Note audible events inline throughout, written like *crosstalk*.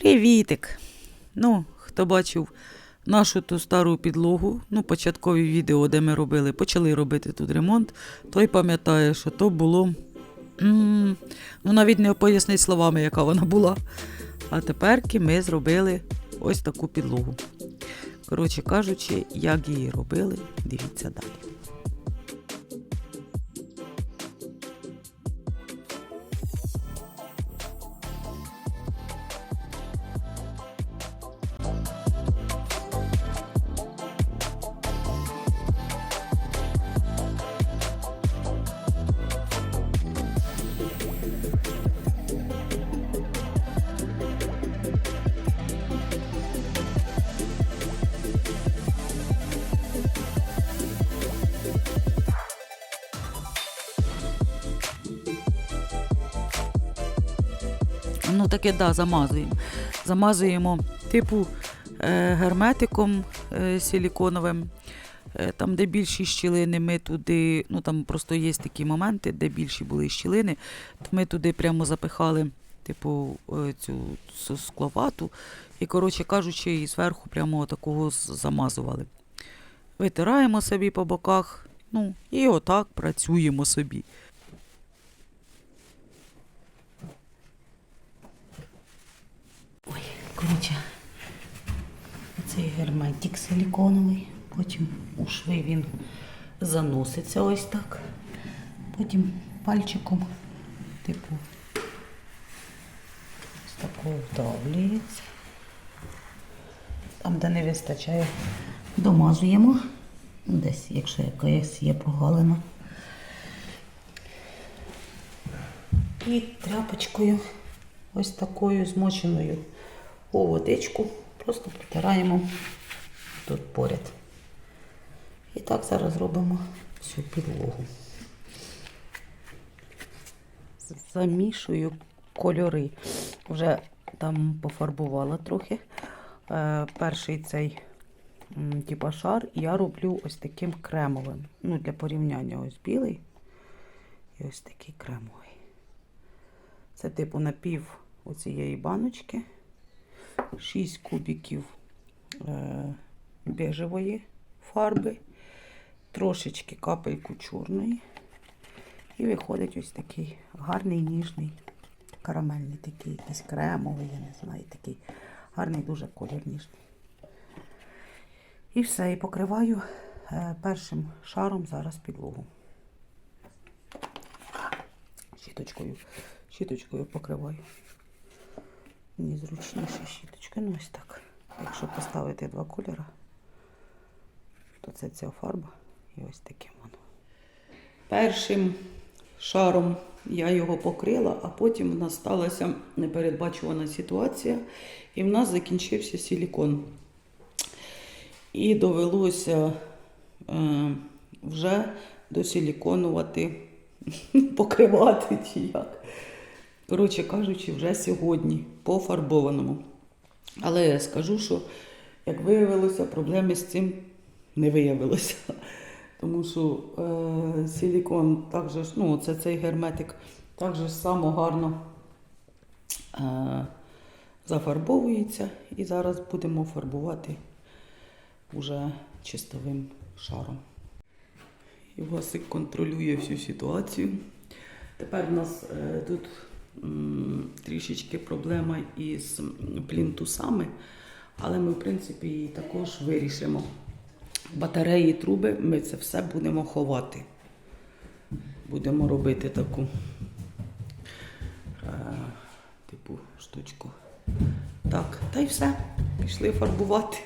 Привітик! Ну, хто бачив нашу ту стару підлогу, ну, початкові відео, де ми робили, почали робити тут ремонт, той пам'ятає, що то було. м, ну, навіть не пояснить словами, яка вона була. А теперки ми зробили ось таку підлогу. Коротше кажучи, як її робили, дивіться далі. Таке да, замазуємо. Замазуємо типу е, герметиком е, силіконовим. Е, Там, де більші щілини, ми туди, ну там просто є такі моменти, де більші були щілини, то ми туди прямо запихали, типу, цю скловату, і, коротше кажучи, і зверху прямо такого замазували. Витираємо собі по боках, ну, і отак працюємо собі. Коротше, цей герметик силіконовий, потім у шви він заноситься ось так. Потім пальчиком, типу, ось такого вдавлюється. Там, де не вистачає, домазуємо. Десь, якщо якась є прогалина. І тряпочкою, ось такою змоченою у водичку, просто протираємо тут поряд. І так зараз робимо всю підлогу. Замішую кольори. Вже там пофарбувала трохи. Е, перший цей типа шар я роблю ось таким кремовим. Ну, для порівняння ось білий і ось такий кремовий. Це типу напів оцієї баночки. 6 кубиків е, бежевої фарби, трошечки капельку чорної. І виходить ось такий гарний, ніжний, карамельний такий, якийсь кремовий, я не знаю, такий гарний дуже колір ніжний. І все, і покриваю е, першим шаром зараз підлогу. Щіточкою, щіточкою покриваю. Мені зручніше щіточка. Ну ось так. Якщо поставити два кольори, то це ця фарба і ось таким воно. Першим шаром я його покрила, а потім в нас сталася непередбачувана ситуація, і в нас закінчився силікон. І довелося е, вже досиліконувати, *laughs* покривати чи як. Коротше кажучи, вже сьогодні по фарбованому. Але я скажу, що, як виявилося, проблеми з цим не виявилося. *laughs* Тому що е, силікон ну, це цей герметик так же само гарно е, зафарбовується. І зараз будемо фарбувати уже чистовим шаром. І Васик контролює всю ситуацію. Тепер у нас е, тут трішечки проблема із плінтусами, але ми, в принципі, її також вирішимо. Батареї, труби, ми це все будемо ховати. Будемо робити таку е, типу штучку. Так, та й все. Пішли фарбувати.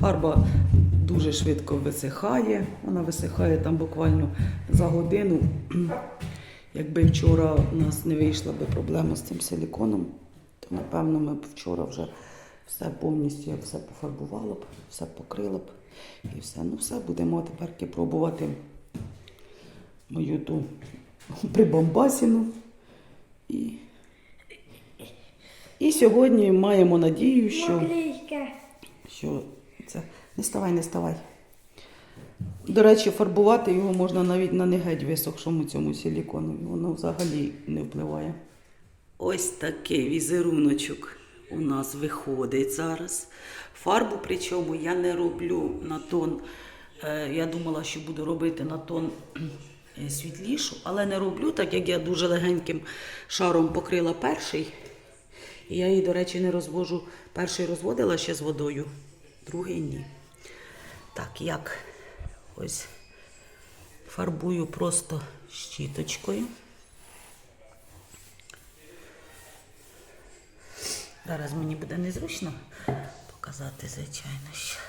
Фарба дуже швидко висихає. Вона висихає там буквально за годину. Якби вчора у нас не вийшла би проблема з цим силіконом, то напевно ми б вчора вже все повністю все пофарбувало б, все покрило б і все. Ну все, будемо тепер пробувати мою ту прибамбасіну. І, і сьогодні маємо надію, що. Що це. Не ставай, не ставай. До речі, фарбувати його можна навіть на не геть висохшому цьому силікону. Воно взагалі не впливає. Ось такий візеруночок у нас виходить зараз. Фарбу, причому я не роблю на тон. е, Я думала, що буду робити на тон е, світлішу, але не роблю, так як я дуже легеньким шаром покрила перший. І я її, до речі, не розвожу. Перший розводила ще з водою, другий ні. Так, як ось фарбую просто щіточкою. Зараз мені буде незручно показати, звичайно. що.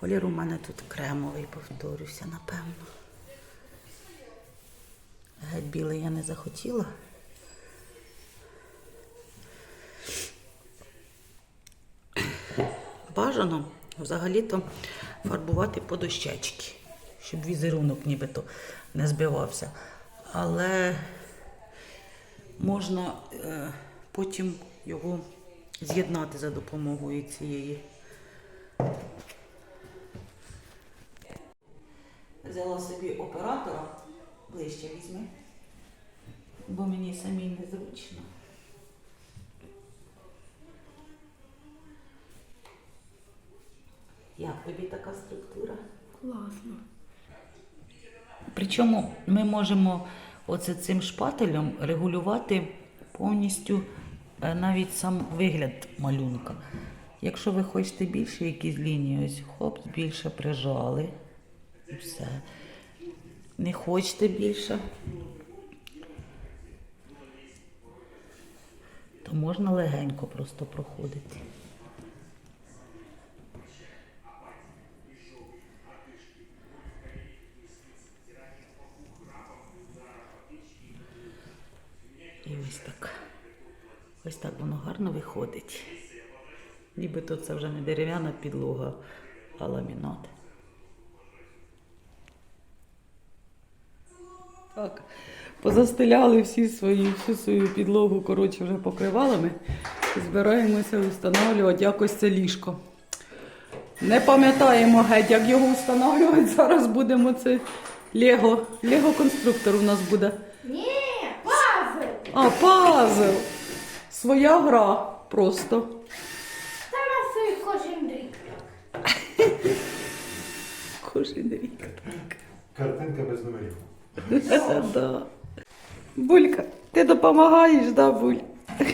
Колір у мене тут кремовий, повторюся, напевно. Геть білий я не захотіла. Бажано взагалі-то фарбувати по дощечки, щоб візерунок нібито не збивався. Але можна е, потім його з'єднати за допомогою цієї. Взяла собі оператора, ближче візьми, бо мені самій незручно. Як тобі така структура? Класно. Причому ми можемо оце цим шпателем регулювати повністю е, навіть сам вигляд малюнка. Якщо ви хочете більше якісь лінії, ось хоп, більше прижали. І все. Не хочете більше, то можна легенько просто проходити. І ось так. Ось так воно гарно виходить. Нібито це вже не дерев'яна підлога, а ламінат. Так. Позастеляли всі свої, всю свою підлогу, коротше, вже покривалами. Збираємося встановлювати якось це ліжко. Не пам'ятаємо геть, як його встановлювати. Зараз будемо це Лего. Лего-конструктор у нас буде. Ні, пазл! А, пазл. Своя гра просто. Та на свій кожен рік. Кожен рік. Картинка без номерів. *laughs* Да. Булька, ти допомагаєш, да, Буль? *laughs*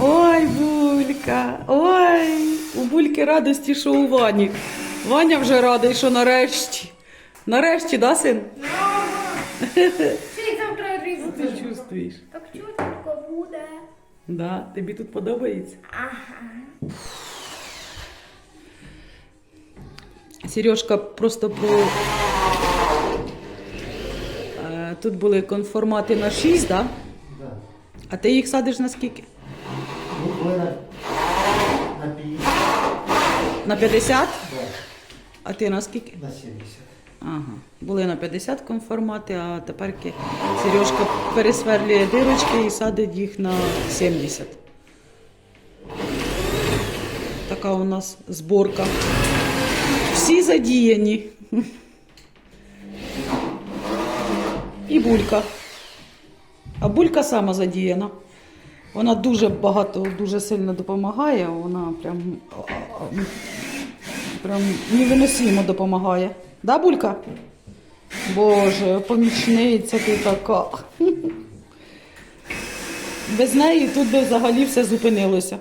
Ой, Булька, ой, у Бульки радості, що у Вані. Ваня вже радий, що нарешті. Нарешті, да, син? *laughs* Чи завтра різати? Ти чувствуєш? Так. Да, тобі тут подобається? Ага. Сережка просто про. Е, Тут були конформати на 6, да? Да. а ти їх садиш на скільки? Ну, на, на 50, На 50? да, А ти на скільки? на 70. Ага. Були на 50 конформати, а тепер Сережка пересверлює дирочки і садить їх на 70. Така у нас зборка. Всі задіяні. І булька. А булька сама задіяна. Вона дуже багато, дуже сильно допомагає. Вона прям, прям невиносимо допомагає. Да, булька? Боже, помічниця ти така. Без неї тут би взагалі все зупинилося.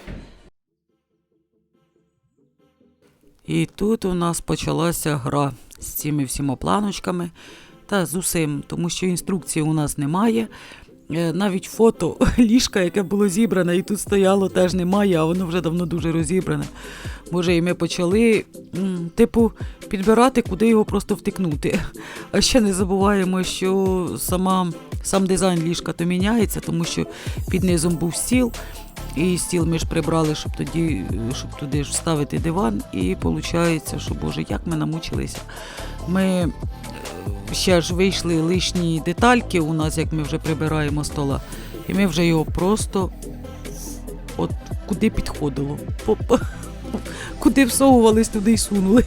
І тут у нас почалася гра з цими всіма планочками та з усім, тому що інструкції у нас немає. Е, Навіть фото *laughs* ліжка, яке було зібране, і тут стояло, теж немає, а воно вже давно дуже розібране. Боже, і ми почали, типу, підбирати, куди його просто втикнути. *laughs* А ще не забуваємо, що сама, сам дизайн ліжка то міняється, тому що під низом був стіл, і стіл ми ж прибрали, щоб тоді, щоб туди ж вставити диван. І виходить, що Боже, як ми намучилися. Ми е, ще ж вийшли лишні детальки у нас, як ми вже прибираємо стола, і ми вже його просто от куди підходило. *laughs* Куди всовувались, туди й сунули.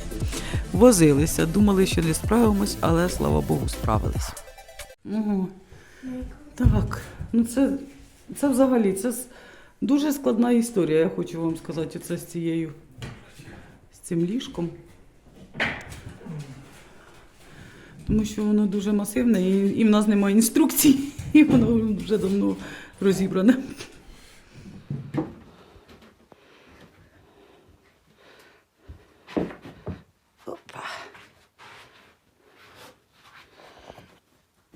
возилися, думали, що не справимось, але слава Богу, справились. Угу. Так, ну це, це взагалі це дуже складна історія, я хочу вам сказати, оце з цією з цим ліжком. Тому що воно дуже масивне і, і в нас немає інструкцій, *laughs* і воно вже давно розібране. Опа.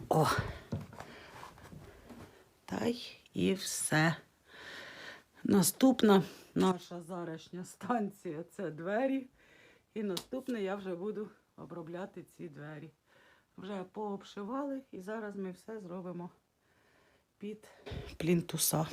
О. Та й і все. Наступна наша зарашня станція це двері. І наступне я вже буду обробляти ці двері. Вже пообшивали і зараз ми все зробимо під плінтуса.